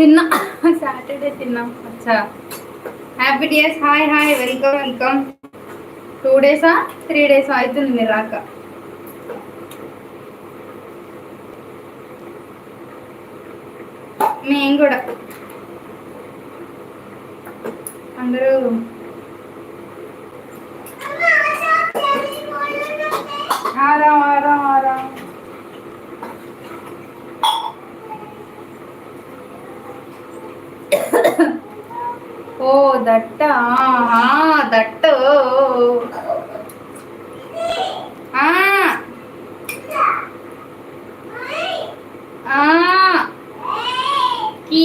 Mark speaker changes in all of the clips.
Speaker 1: తిన్నా. సాటర్డే తిన్నాం. అచ్చా. Happy days hi hi welcome welcome two డేసా త్రీ డేసా అవుతుంది మీరు రాక. మేము కూడా. అందరూ ఓ దట్ట దట్ట ఆ. ఆ. కీ.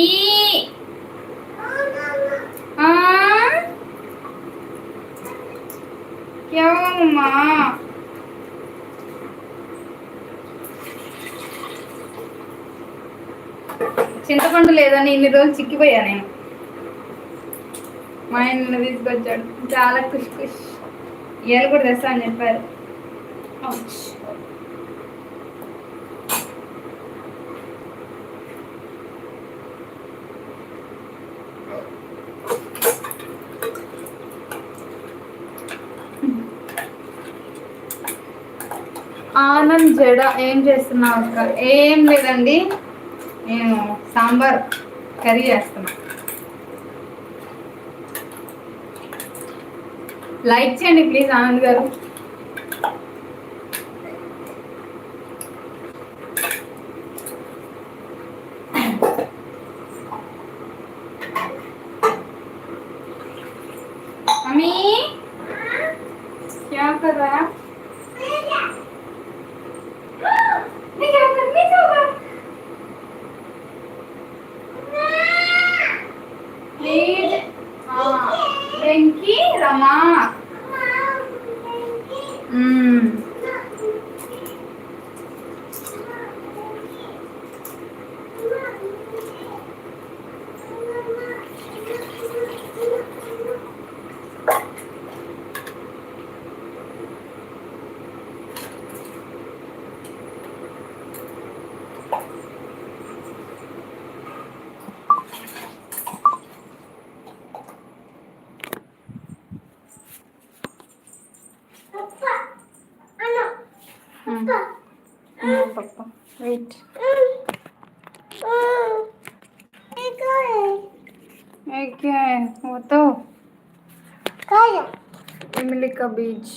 Speaker 1: చింతపండు లేదని ఇన్ని రోజులు చిక్కిపోయా నేను మా ఆయన నిన్న తీసుకొచ్చాడు. చాలా ఖుష్ ఖుష్. ఇవాళ కూడా తెస్తా అని చెప్పారు. ఆనంద్ జడ ఏం చేస్తున్నావు అక్క? ఏం లేదండి. నేను సాంబార్ కర్రీ చేస్తున్నా. లైక్ చేయండి ప్లీజ్ ఆనంద్ గారు मम्मी क्या कर रहा है பேசலாமா உம் వెయిట్ क्या है वो तो इमली का बीज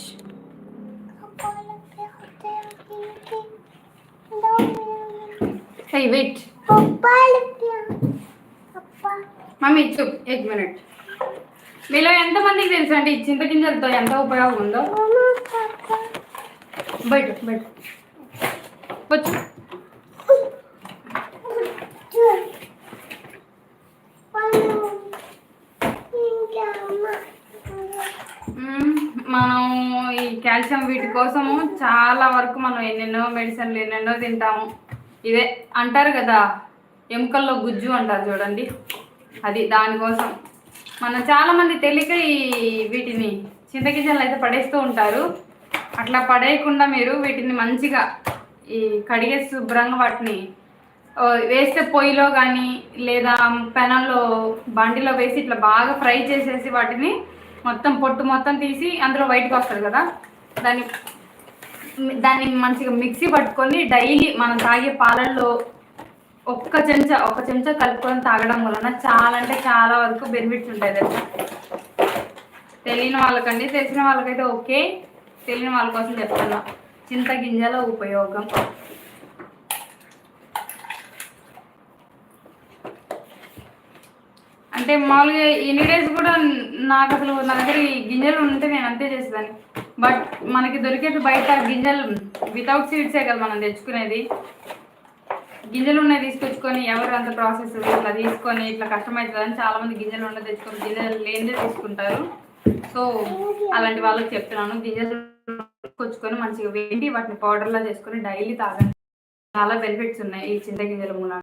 Speaker 1: hey wait మమ్మీ ఇచ్చు ఎక్ మినిట్ మీలో ఎంతమందికి తెలుసు అండి ఈ చింతగింజలతో ఎంత ఉపయోగం ఉందో బయట బయట వచ్చు మనం ఈ కాల్షియం వీటి కోసము చాలా వరకు మనం ఎన్నెన్నో మెడిసిన్లు ఎన్నెన్నో తింటాము. ఇదే అంటారు కదా ఎముకల్లో గుజ్జు అంటారు చూడండి. అది దానికోసం మనం చాలా మంది తెలియక ఈ వీటిని చింతగింజలు అయితే పడేస్తూ ఉంటారు. అట్లా పడేయకుండా మీరు వీటిని మంచిగా ఈ కడిగే శుభ్రంగా వాటిని వేస్తే పొయ్యిలో కానీ లేదా పెనంలో బండిలో వేసి ఇట్లా బాగా ఫ్రై చేసేసి వాటిని మొత్తం పొట్టు మొత్తం తీసి అందులో బయటకు వస్తుంది కదా? దాన్ని దాన్ని మంచిగా మిక్సీ పట్టుకొని డైలీ మనం తాగే పాలల్లో ఒక్క చెంచా ఒక చెంచా కలుపుకొని తాగడం వలన చాలా అంటే చాలా వరకు బెనిఫిట్స్ ఉంటాయి తెలుసా? తెలియని వాళ్ళకండి తెలిసిన వాళ్ళకైతే ఓకే. తెలియని వాళ్ళ కోసం చెప్తున్నా. చింతగింజల ఉపయోగం. అంటే మామూలుగా ఎన్ని డేస్ కూడా నాకు అసలు నా దగ్గర ఈ గింజలు ఉంటే నేను అంతే చేసేదాన్ని. బట్ మనకి దొరికేది బయట గింజలు వితౌట్ సీడ్సే కదా మనం తెచ్చుకునేది. గింజలు ఉన్నాయి తీసుకొచ్చుకొని ఎవరు అంత ప్రాసెస్ ఇట్లా తీసుకొని ఇట్లా కష్టమవుతుందని చాలా మంది గింజలు ఉన్న తెచ్చుకొని గింజలు లేనిదే తీసుకుంటారు. సో అలాంటి వాళ్ళకి చెప్తున్నాను. గింజలు తీసుకొచ్చుకొని మంచిగా వేడి వాటిని పౌడర్లా చేసుకొని డైలీ తాగండి. చాలా బెనిఫిట్స్ ఉన్నాయి ఈ చింత గింజలు మూల